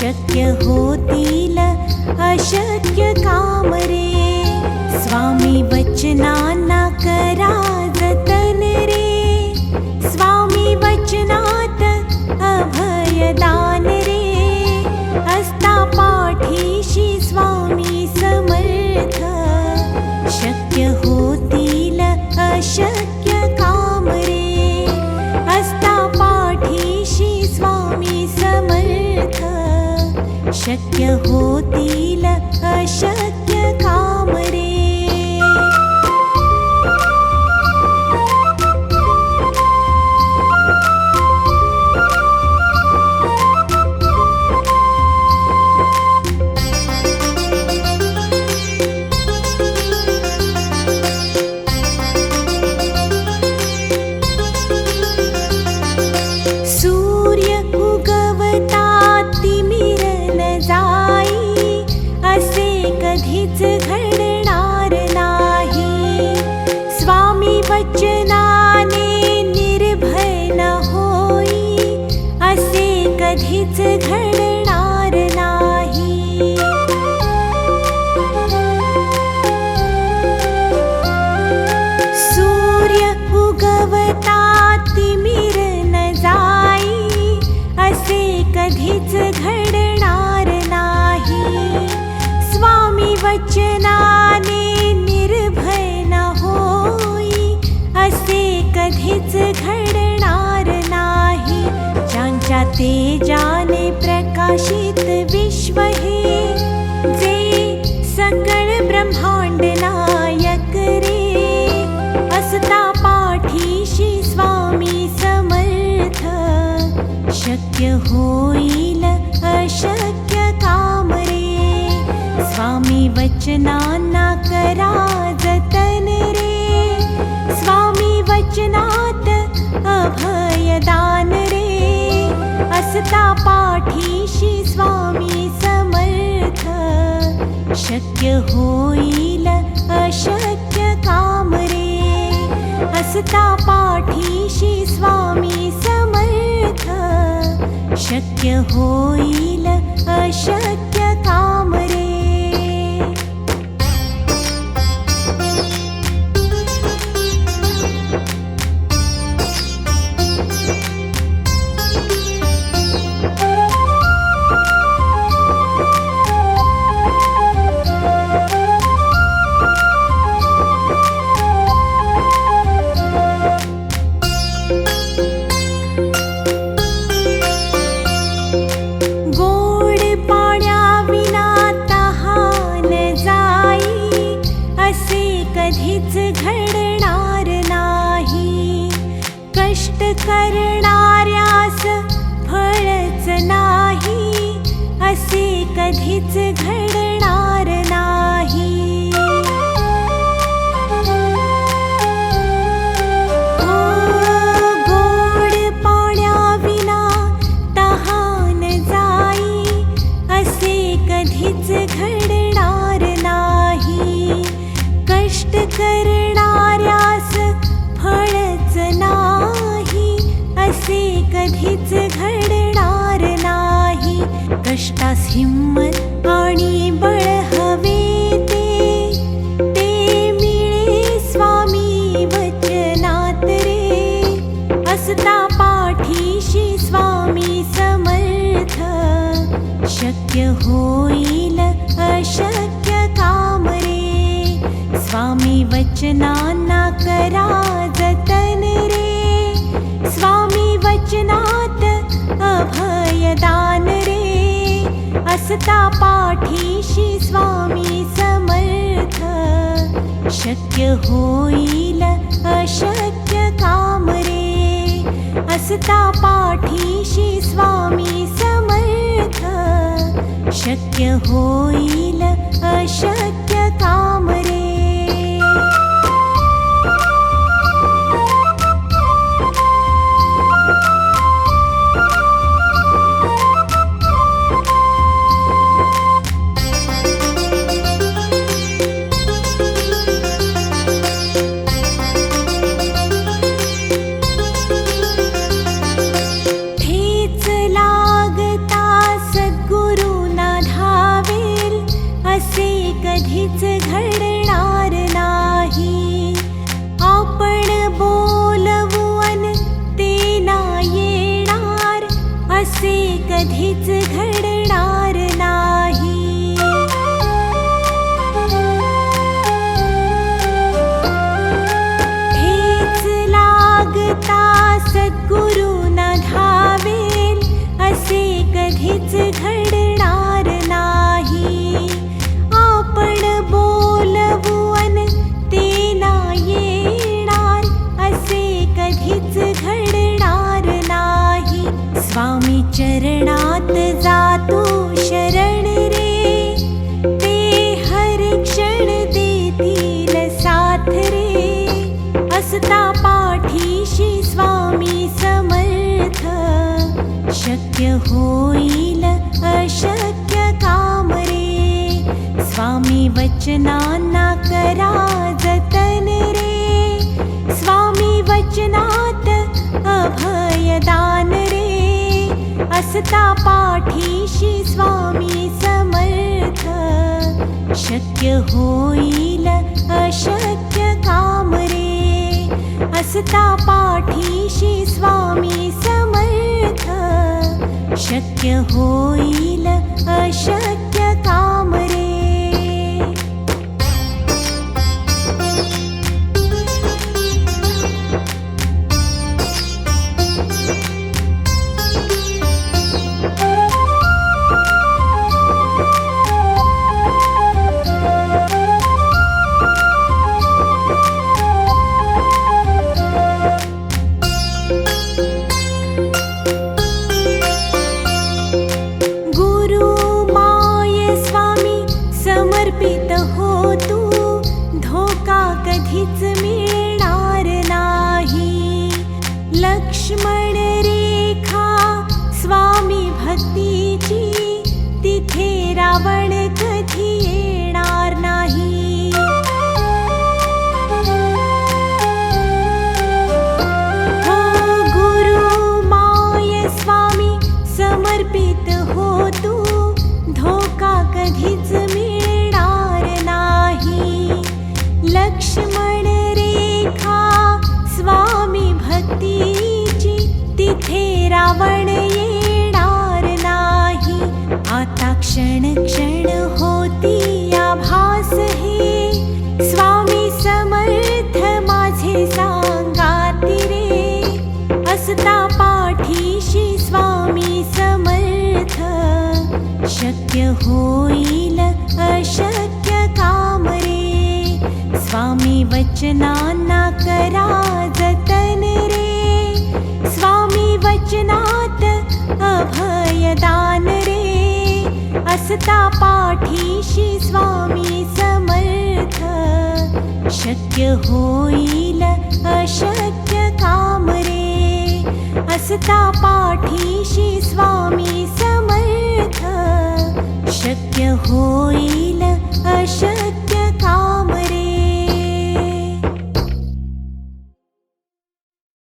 शक्य होतील अशक्य कामरे शक्य होतील उगवता तिमिर न जाई असे कधीच घडणार नाही. स्वामी वचनाने निर्भय न होई असे कधीच घडणार नाही. ज्यांच्या तेजाने प्रकाशित विश्व हे शक्य होईल अशक्य काम स्वामी वचनांना करा जतन रे। स्वामी वचनात अभयदान रे। असता पाठीशी स्वामी समर्थ। शक्य होईल अशक्य काम रे। असता पाठीशी स्वामी समर्थ शक्य होईल अशक्य हवे ते मिळे स्वामी वचनात रे. स्वामी समर्थ. शक्य अशक्य काम रे. स्वामी वचनांना करा जतन रे. स्वामी वचनात अभयदान असता पाठीशी स्वामी समर्थ. शक्य होईल अशक्य काम रे. असता पाठीशी स्वामी समर्थ. शक्य होईल अशक्य काम रे. कधीच घड स्वामी वचनांना करा जतन रे. स्वामी वचनात अभयदान रे. असता पाठीशी स्वामी समर्थ. शक्य होईल अशक्य काम रे. असता पाठीशी स्वामी समर्थ. शक्य होईल स्वामी वचनांना करा जतन रे. स्वामी वचनात अभयदान रे. असता पाठीशी स्वामी समर्थ. शक्य होईल अशक्य काम रे. असता पाठीशी स्वामी समर्थ. शक्य होईल